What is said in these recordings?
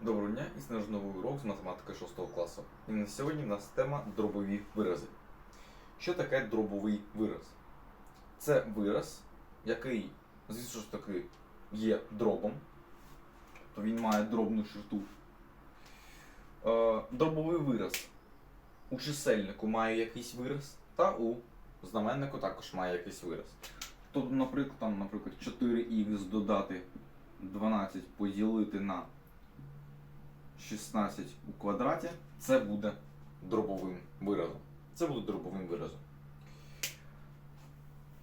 Доброго дня і наш новий урок з математики 6 класу. І на сьогодні в нас тема дробові вирази. Що таке дробовий вираз? Це вираз, який, звісно ж таки, є дробом, то він має дробну черту. Е, дробовий вираз у чисельнику має якийсь вираз, та у знаменнику також має якийсь вираз. Тобто, наприклад, там, наприклад, 4х додати 12 поділити на 16 у квадраті, це буде дробовим виразом. Це буде дробовим виразом.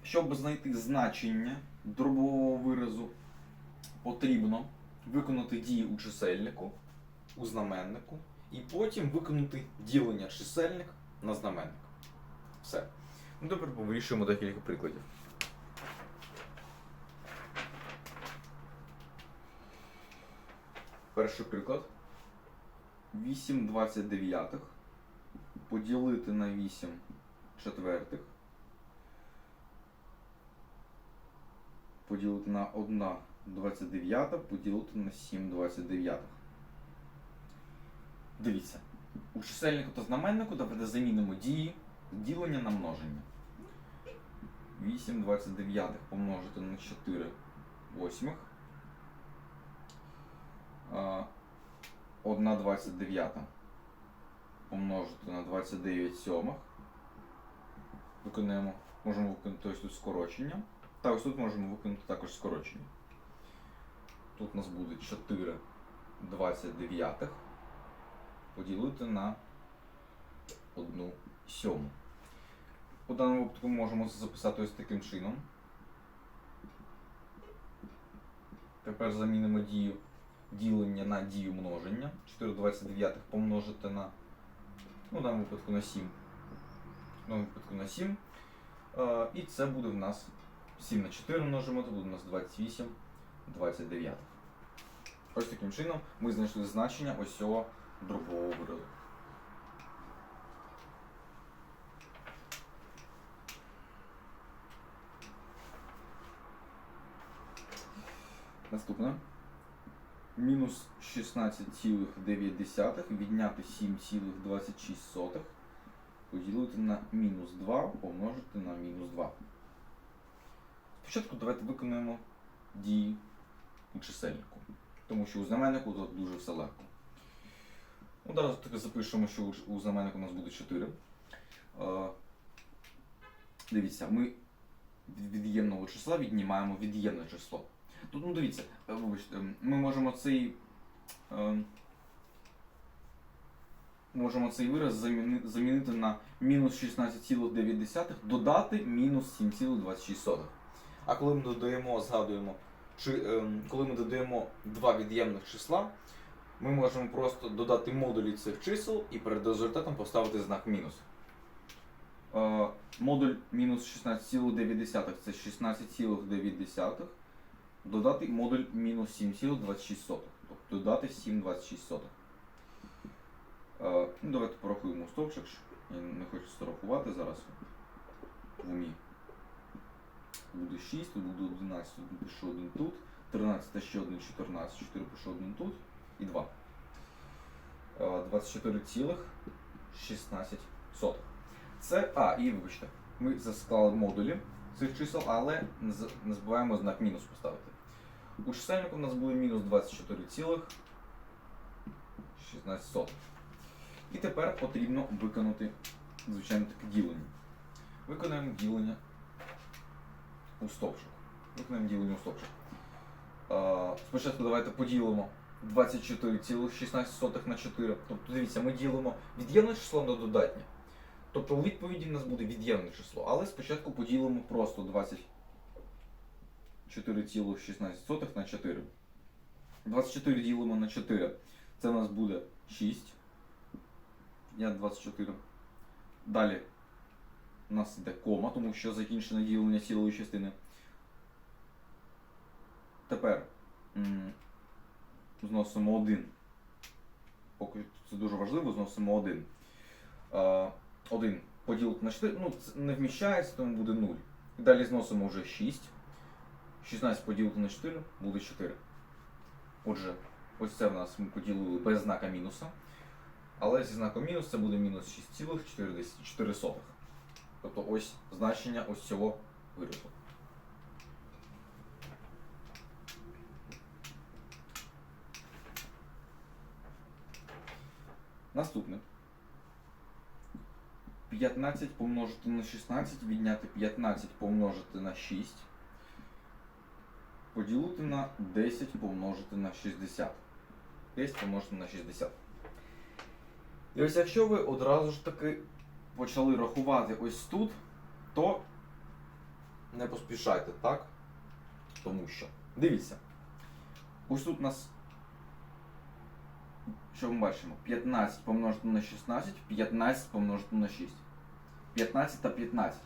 Щоб знайти значення дробового виразу, потрібно виконати дії у чисельнику, у знаменнику, і потім виконати ділення чисельник на знаменник. Все. Ну, тепер вирішуємо декілька прикладів. Перший приклад. 8 29 поділити на 8 четвертих. Поділити на 1 29 поділити на 7 29. Дивіться. У чисельнику та знаменнику давайте замінимо дії ділення на множення. 8 29 помножити на 4 восьмих. А, 1 29 помножити на 29 сьомих. Виконуємо, можемо виконати ось тут скорочення. Та ось тут можемо виконати також скорочення. Тут у нас буде 4 29 поділити на 1 сьому. У даному випадку ми можемо записати ось таким чином. Тепер замінимо дію ділення на дію множення. 4 29 помножити на, ну, в даному випадку на 7. В даному випадку на 7. Е, і це буде в нас 7 на 4 множимо, це буде у нас 28 29. Ось таким чином ми знайшли значення ось цього дробового виразу. Наступне. Мінус 16,9 відняти 7,26 поділити на мінус 2 помножити на мінус 2. Спочатку давайте виконуємо дії у чисельнику, тому що у знаменнику тут дуже все легко. Одразу таки запишемо, що у- знаменнику у нас буде 4. Е, Дивіться, ми від від'ємного числа віднімаємо від'ємне число. Тут, ну дивіться, е, вибачте, ми можемо цей. Е, можемо цей вираз замінити на мінус 16,9, додати мінус 7,26. А коли ми додаємо, згадуємо, чи, ем, коли ми додаємо два від'ємних числа, ми можемо просто додати модулі цих чисел і перед результатом поставити знак мінус. Е, модуль мінус 16,9 це 16,9 додати модуль мінус 7,26. Тобто додати 7,26. Е, ну, давайте порахуємо стовпчик. Я не хочу це рахувати зараз в умі. Буде 6, тут буде 11, тут пишу 1 тут, 13 та ще 1, 14, 4 пишу 1 тут і 2. Е, 24,16. Це, а, і вибачте, ми засклали модулі цих чисел, але не забуваємо знак мінус поставити. У чисельнику у нас буде мінус 24,16. І тепер потрібно виконати, звичайно, таке ділення. Виконаємо ділення у стовпчик. Виконаємо ділення у стовпчик. Е, Спочатку давайте поділимо 24,16 на 4. Тобто, дивіться, ми ділимо від'ємне число на додатнє. Тобто у відповіді в нас буде від'ємне число, але спочатку поділимо просто 24,16 на 4. 24 ділимо на 4. Це у нас буде 6. Я 24. Далі у нас йде кома, тому що закінчене ділення цілої частини. Тепер зносимо 1. Поки це дуже важливо, зносимо 1. 1 поділити на 4, ну це не вміщається, тому буде 0. І далі зносимо вже 6. 16 поділити на 4 буде 4. Отже, Ось це в нас ми поділили без знака мінуса. Але зі знаком мінус це буде мінус 6,4. Тобто ось значення ось цього виразу. Наступне. 15 помножити на 16, відняти 15 помножити на 6. Поділити на 10 помножити на 60. 10 помножити на 60. І ось якщо ви одразу ж таки почали рахувати ось тут, то не поспішайте, так? Тому що. Дивіться. Ось тут у нас. Що ми бачимо? 15 помножити на 16, 15 помножити на 6. 15 та 15.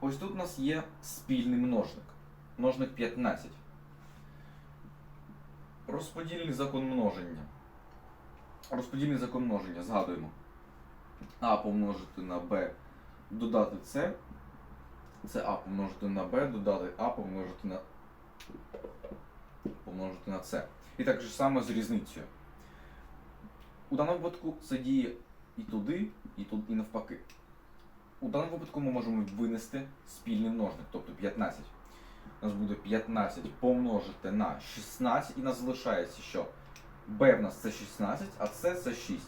Ось тут у нас є спільний множник. Множник 15. Розподільний закон множення. Розподільний закон множення, згадуємо. А помножити на Б, додати С. Це А помножити на Б, додати А помножити на помножити на С. І так же саме з різницею. У даному випадку це діє і туди, і тут, і навпаки. У даному випадку ми можемо винести спільний множник, тобто 15. У нас буде 15 помножити на 16, і нас залишається, що b в нас це 16, а c це 6.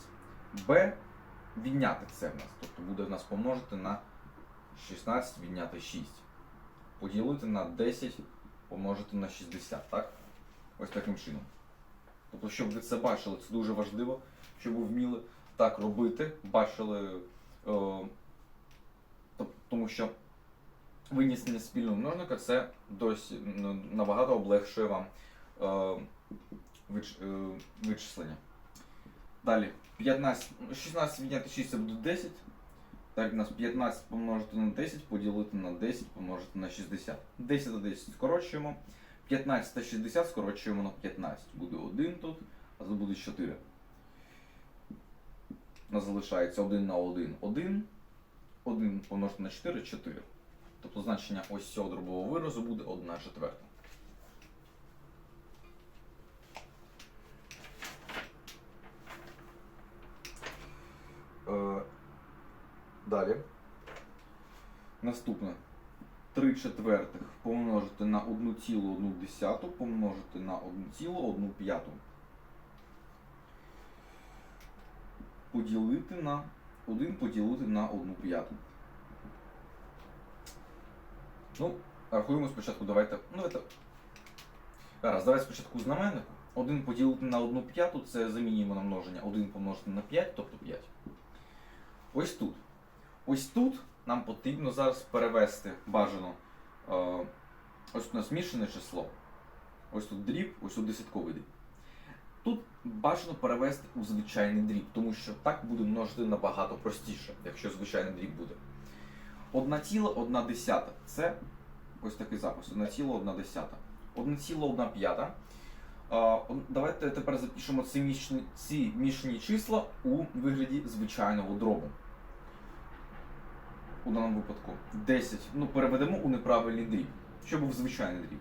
b відняти це в нас. Тобто буде в нас помножити на 16 відняти 6. Поділити на 10 помножити на 60, так? Ось таким чином. Тобто, щоб ви це бачили, це дуже важливо, щоб ви вміли так робити, бачили. Е, тому що винесення спільного множника це досі набагато облегшує вам е, вич, е, вичислення. Далі 15, 16 відняти 6 це буде 10. Так, у нас 15 помножити на 10, поділити на 10, помножити на 60. 10 та 10 скорочуємо. 15 та 60 скорочуємо на 15. Буде 1 тут, а тут буде 4. У нас залишається 1 на 1 1. 1 помножити на 4 4. Тобто значення ось цього дробового виразу буде 1 четверта. Е, Далі. Наступне. 3 четвертих помножити на 1,1 десяту помножити на 1,1 п'яту. Поділити на 1 поділити на 1 п'яту. Ну, рахуємо спочатку, давайте. Ну, давайте. Зараз, давайте спочатку знаменнику. 1 поділити на 1 п'яту це замінюємо на множення 1 помножити на 5, тобто 5. Ось тут. Ось тут нам потрібно зараз перевести бажано. Е, ось тут у нас мішане число. Ось тут дріб, ось тут десятковий дріб. Тут бажано перевести у звичайний дріб, тому що так буде множити набагато простіше, якщо звичайний дріб буде. Одна ціла, одна десята. Це ось такий запис. Одна ціла, одна десята. Одна ціла, одна п'ята. А, он- Давайте тепер запишемо ці мішані, ці мішані числа у вигляді звичайного дробу. У даному випадку 10. Ну, переведемо у неправильний дріб. Що був звичайний дріб?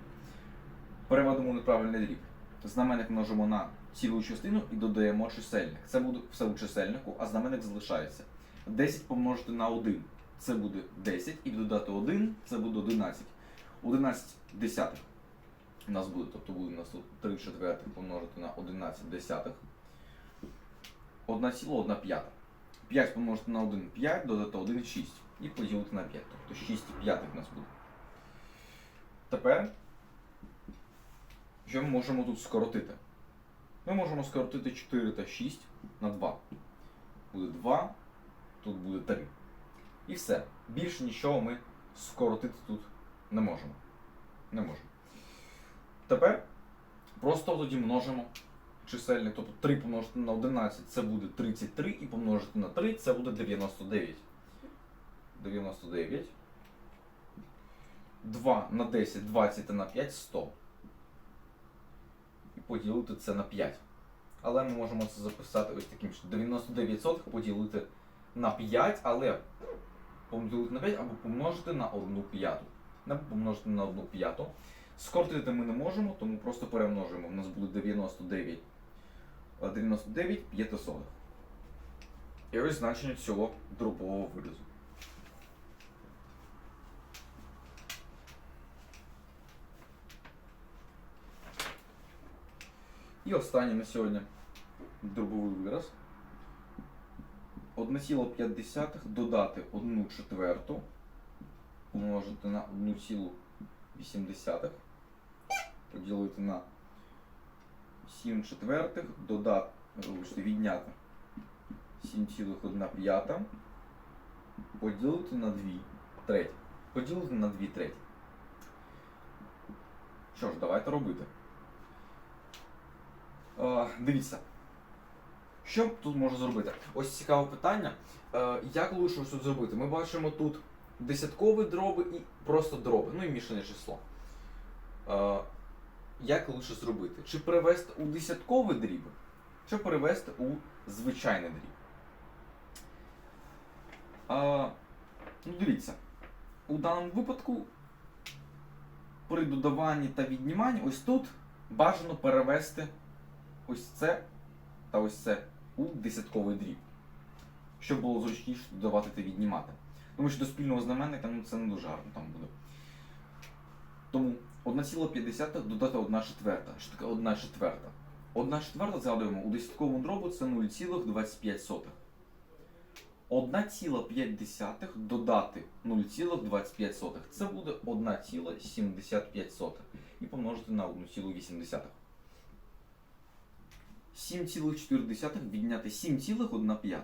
Переведемо у неправильний дріб. Знаменник множимо на цілу частину і додаємо чисельник. Це буде все у чисельнику, а знаменник залишається. 10 помножити на 1 це буде 10, і додати 1 це буде 11. 11 десятих у нас буде, тобто буде у нас тут 3 четвертих помножити на 11 десятих. 1 ціла, 1 п'ята. 5 помножити на 1 5, додати 1 6. І поділити на 5. Тобто 6 п'ятих у нас буде. Тепер, що ми можемо тут скоротити? Ми можемо скоротити 4 та 6 на 2. Буде 2, тут буде 3. І все. Більше нічого ми скоротити тут не можемо. Не можемо. Тепер просто тоді множимо чисельник. Тобто 3 помножити на 11 це буде 33, і помножити на 3 це буде 99. 99. 2 на 10, 20 та на 5 100. І поділити це на 5. Але ми можемо це записати ось таким чином. 99% поділити на 5, але поділити на 5 або помножити на 1 п'яту. Або помножити на 1 п'яту. Скоротити ми не можемо, тому просто перемножуємо. У нас буде 99, е, 99 п'ятисотих. І ось значення цього дробового виразу. І останнє на сьогодні дробовий вираз. 1,5 додати 1 четверту помножити на 1,8 поділити на 7 четвертих, додати, відняти 7,1 п'ята, поділити на 2 треті. Поділити на 2 треті. Що ж, давайте робити. Дивіться. Що тут можна зробити? Ось цікаве питання. Е, як лучше ось тут зробити? Ми бачимо тут десяткові дроби і просто дроби, ну і мішане число. Е, як лучше зробити? Чи перевести у десятковий дріб, чи перевести у звичайний дріб? Е, ну, дивіться, у даному випадку при додаванні та відніманні ось тут бажано перевести ось це та ось це у десятковий дріб. Щоб було зручніше додавати та віднімати. Тому що до спільного знаменника ну, це не дуже гарно там буде. Тому 1,5 додати 1 четверта. Що таке 1 четверта? 1 четверта, згадуємо, у десятковому дробу це 0,25. 1,5 додати 0,25. Це буде 1,75. І помножити на 1,8. 7,4 відняти 7,1.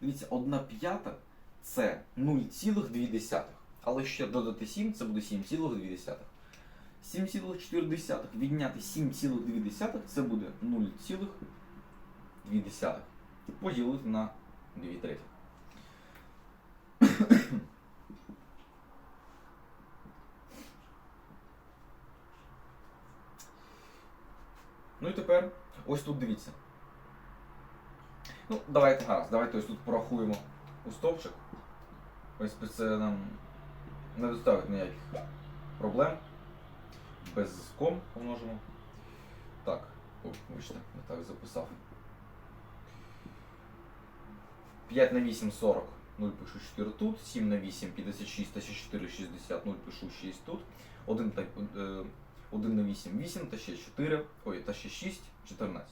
Дивіться, 1 п'ята це 0,2. Але ще додати 7 це буде 7,2. 7,4 відняти 7,2 це буде 0,2. Поділити на 2 треті. Ну і тепер ось тут дивіться. Ну, давайте гаразд, давайте ось тут порахуємо у стовпчик. Ось це нам не доставить ніяких проблем. Без ком помножимо. Так, о, вибачте, не так записав. 5 на 8 40. 0 пишу 4 тут, 7 на 8 56 та 4 60, 0 пишу 6 тут. 1, та, е, 1 на 8 8 та ще 4, ой, та ще 6 14.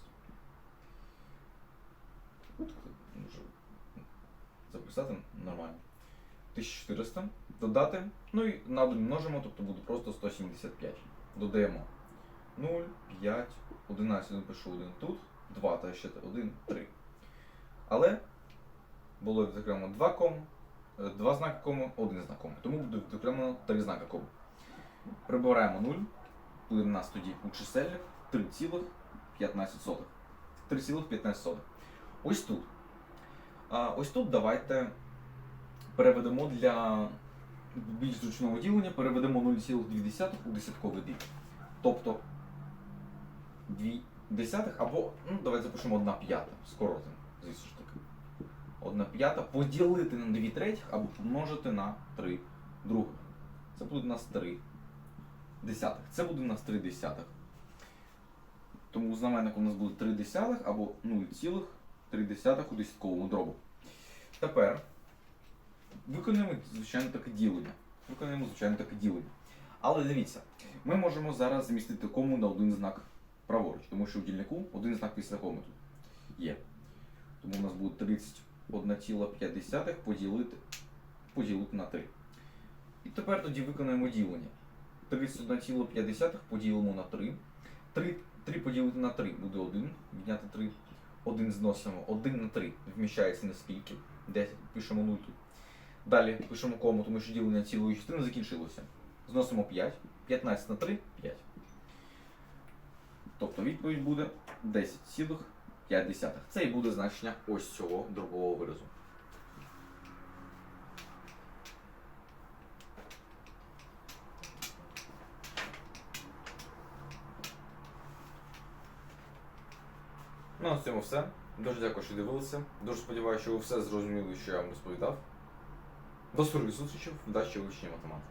Записати нормально. 1400 додати. Ну і на 1 множимо, тобто буде просто 175. Додаємо 0, 5, 11, ну, пишу 1 тут, 2 та ще 1, 3. Але було відокремлено 2 ком, 2 знаки кому, 1 знак кому. Тому буде відокремлено 3 знаки кому. Прибираємо 0, буде в нас тоді у чисельник 3,15. 3,15. Ось тут. Ось тут давайте переведемо для більш зручного ділення, переведемо 0,2 у десятковий дріб. Тобто 2 десятих або, ну давайте запишемо 1 п'ята, скоротимо, звісно ж таки. 1 п'ята поділити на 2 третіх або помножити на 3 других. Це буде у нас 3 десятих. Це буде у нас 3 десятих. Тому знаменник у нас буде 3 десятих або 0,3 у десятковому дробу. Тепер виконуємо, звичайно, таке ділення. Виконуємо, звичайно, таке ділення. Але дивіться, ми можемо зараз замістити кому на один знак праворуч, тому що у дільнику один знак після коми тут є. Тому у нас буде 31,5 поділити, поділити на 3. І тепер тоді виконуємо ділення. 31,5 поділимо на 3. 3, 3 поділити на 3 буде 1, відняти 3. 1 зносимо, 1 на 3 вміщається на скільки? 10, пишемо 0 тут. Далі пишемо кому, тому що ділення цілої частини закінчилося. Зносимо 5, 15 на 3 5. Тобто відповідь буде 10,5. Це і буде значення ось цього дробового виразу. Ну, а цьому все. Дуже дякую, що дивилися. Дуже сподіваюся, що ви все зрозуміли, що я вам розповідав. До скорих зустрічей, вдачі вивчення математики.